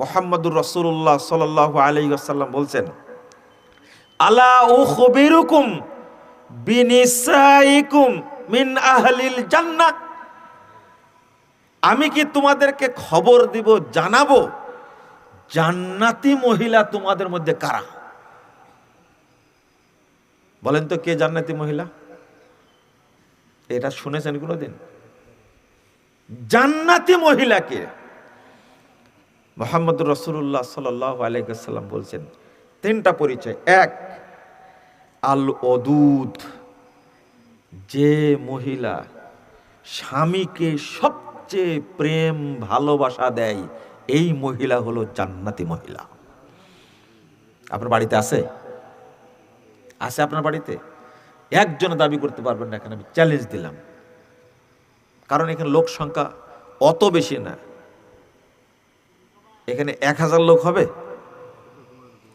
মোহাম্মদুর রসুল্লাহ সাল আলী আসাল্লাম বলছেন, আলা ও আহলিল জান্নাত আমি কি তোমাদেরকে খবর দিব, জানাব, জান্নাতি মহিলা তোমাদের মধ্যে কারা? বলেন তো কে জান্নাতি মহিলা? এটা শুনেছেন কোনোদিন? জান্নাতি মহিলা কে মোহাম্মদ রসুল্লাহ সাল আলাইসাল্লাম বলছেন, তিনটা পরিচয়। এক আল অদুদ যে মহিলা স্বামীকে সবচেয়ে প্রেম, ভালোবাসা দেয়, এই মহিলা হলো জান্নাতি মহিলা। আপনার বাড়িতে আছে? আছে আপনার বাড়িতে? একজন দাবি করতে পারবেন না, এখানে আমি চ্যালেঞ্জ দিলাম। কারণ এখানে লোক সংখ্যা অত বেশি না। এখানে এক হাজার লোক হবে?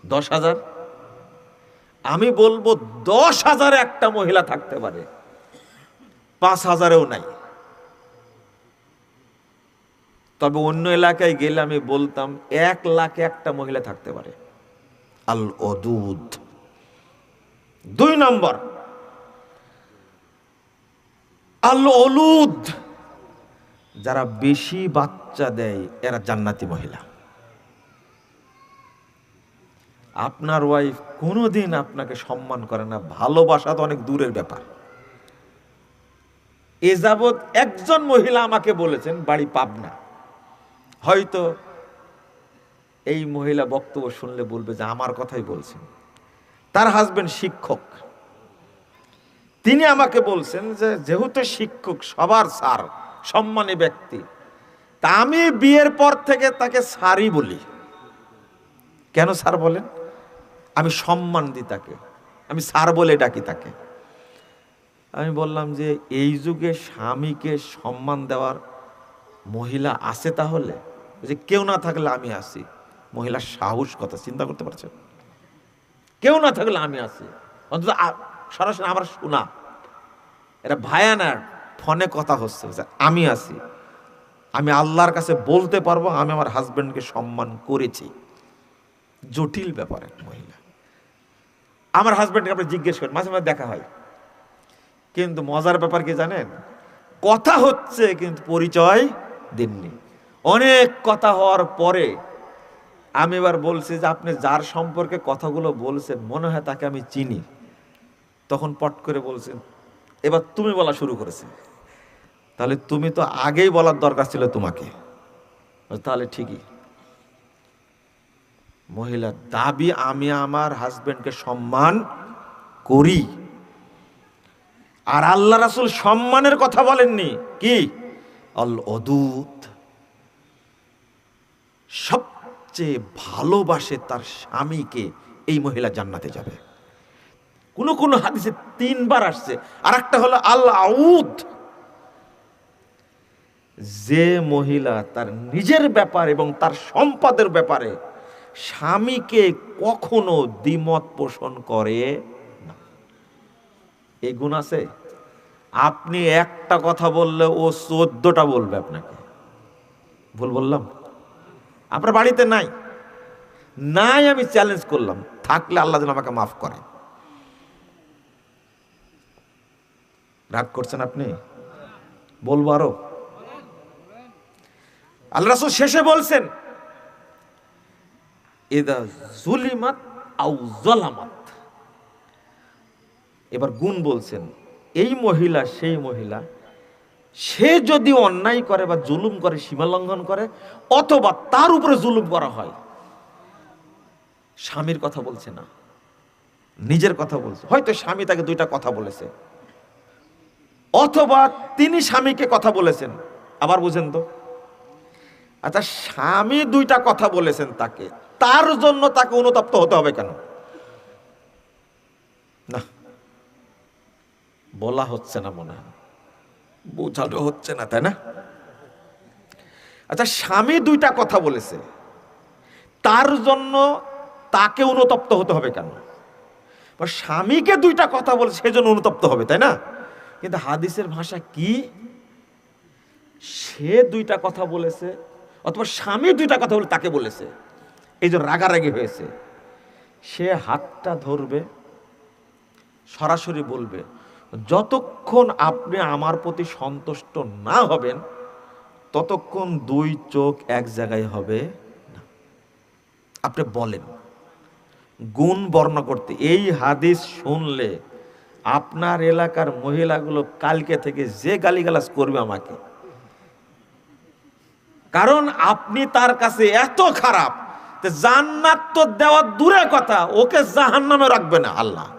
দশ হাজার? আমি বলব দশ হাজারে একটা মহিলা থাকতে পারে। পাঁচ হাজারেও নাই। তবে অন্য এলাকায় গেলে আমি বলতাম, এক লাখে একটা মহিলা থাকতে পারে। আল অদুদ দুই নম্বর। আল অলুদ যারা বেশি বাচ্চা দেয়, এরা জান্নাতি মহিলা। আপনার ওয়াইফ কোনোদিন আপনাকে সম্মান করে না। ভালোবাসা তো অনেক দূরের ব্যাপার। এ যাবৎ একজন মহিলা আমাকে বলেছেন, বাড়ি পাবনা। হয়তো এই মহিলা বক্তব্য শুনলে বলবে যে, আমার কথাই বলছেন। তার হাজবেন্ড শিক্ষক। তিনি আমাকে বলছেন যে, যেহেতু শিক্ষক, সবার স্যার, সম্মানী ব্যক্তি, তা আমি বিয়ের পর থেকে তাকে স্যারই বলি। কেন স্যার বলেন? আমি সম্মান দিই তাকে। আমি স্যার বলে ডাকি তাকে। আমি বললাম যে, এই যুগে স্বামীকে সম্মান দেওয়ার মহিলা আছে তাহলে? যে, কেউ না থাকলে আমি আসি মহিলার সাহস কথা, চিন্তা করতে পারছেন? কেউ না থাকলে আমি আসি অন্তত সরাসরি আমার শোনা। এটা ভায়ানার ফোনে কথা হচ্ছে আমি আছি। আমি আল্লাহর কাছে বলতে পারব, আমি আমার হাজবেন্ডকে সম্মান করেছি। জটিল ব্যাপার এক মহিলা। আমার হাজবেন্ডকে আপনি জিজ্ঞেস করেন, মাঝে মাঝে দেখা হয়। কিন্তু মজার ব্যাপার কি জানেন? কথা হচ্ছে কিন্তু পরিচয় দিননি। অনেক কথা হওয়ার পরে আমি এবার বলছি যে আপনি যার সম্পর্কে কথাগুলো বলছেন, মনে হয় তাকে আমি চিনি। তখন পট করে বলছেন, এবার তুমি বলা শুরু করেছে। তাহলে তুমি তো আগেই বলার দরকার ছিল তোমাকে। তাহলে ঠিকই। মহিলার দাবি আমি আমার হাজবেন্ডকে সম্মান করি। আর আল্লাহ রাসুল সম্মানের কথা বলেননি। কি? অল অদূত সবচেয়ে ভালোবাসে তার স্বামীকে এই মহিলা জান্নাতে যাবে। কোন কোন হাদিসে তিনবার আসছে। আর একটা হলো আল্লাহ যে মহিলা তার নিজের ব্যাপার এবং তার সম্পদের ব্যাপারে স্বামীকে কখনো দ্বিমত পোষণ করে না। এই গুণ আছে? আপনি একটা কথা বললে ও চোদ্দটা বলবে আপনাকে। ভুল বললাম? আপনার বাড়িতে নাই? নাই, আমি চ্যালেঞ্জ করলাম। থাকলে আল্লাহ যেন আমাকে মাফ করে। রাগ করছেন আপনি? বলব আরও। আল্লাহ শেষে বলছেন এদা জুলিমাত আউ জলামাত। এবার গুণ বলছেন, এই মহিলা, সেই মহিলা, সে যদি অন্যায় করে বা জুলুম করে, সীমা লঙ্ঘন করে, অথবা তার উপরে জুলুম করা হয়, স্বামীর কথা বলছে না, নিজের কথা বলছে, হয়তো স্বামী তাকে দুইটা কথা বলেছে, অথবা তিনি স্বামীকে কথা বলেছেন, আবার বুঝেন তো আচ্ছা স্বামী দুইটা কথা বলেছেন তাকে তার জন্য তাকে অনুতপ্ত হতে হবে কেন? না। বলা হচ্ছে না মনে হয়। বোঝানো হচ্ছে না, তাই না? আচ্ছা স্বামী দুইটা কথা বলেছে। তার জন্য তাকে অনুতপ্ত হতে হবে কেন? স্বামীকে দুইটা কথা বলে সেজন্য অনুতপ্ত হবে, তাই না? কিন্তু হাদিসের ভাষা কি? সে দুইটা কথা বলেছে, অথবা স্বামী দুইটা কথা বলে তাকে বলেছে। এই যে রাগারাগি হয়েছে, সে হাতটা ধরবে, সরাসরি বলবে, যতক্ষণ আপনি আমার প্রতি সন্তুষ্ট না হবেন, ততক্ষণ দুই চোখ এক জায়গায় হবে না। আপনি বলেন, গুণ বর্ণনা করতে। এই হাদিস শুনলে আপনার এলাকার মহিলাগুলো কালকে থেকে যে গালিগালাজ করবে আমাকে। কারণ আপনি তার কাছে এত খারাপ জান্নাত তো দেওয়ার দূরে কথা, ওকে জাহান্নামে রাখবে না, আল্লাহ।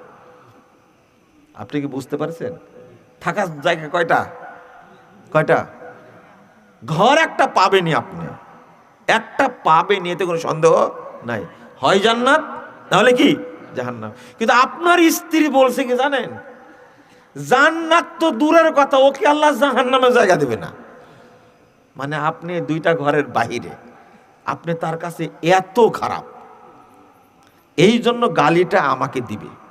আপনি কি বুঝতে পারছেন? থাকার জায়গা কয়টা? কয়টা? ঘর একটা পাবেনি আপনি। একটা পাবেনি এতে কোনো সন্দেহ নাই। হয় জান্নাত, তাহলে কি? জাহান্নাম। কিন্তু আপনার স্ত্রী বলছে কি জানেন? জান্নাত তো দূরের কথা, ওকে আল্লাহ জাহান্নামে জায়গা দেবে না। মানে আপনি দুইটা ঘরের বাহিরে। আপনি তার কাছে এত খারাপ। এই জন্য গালিটা আমাকে দিবে।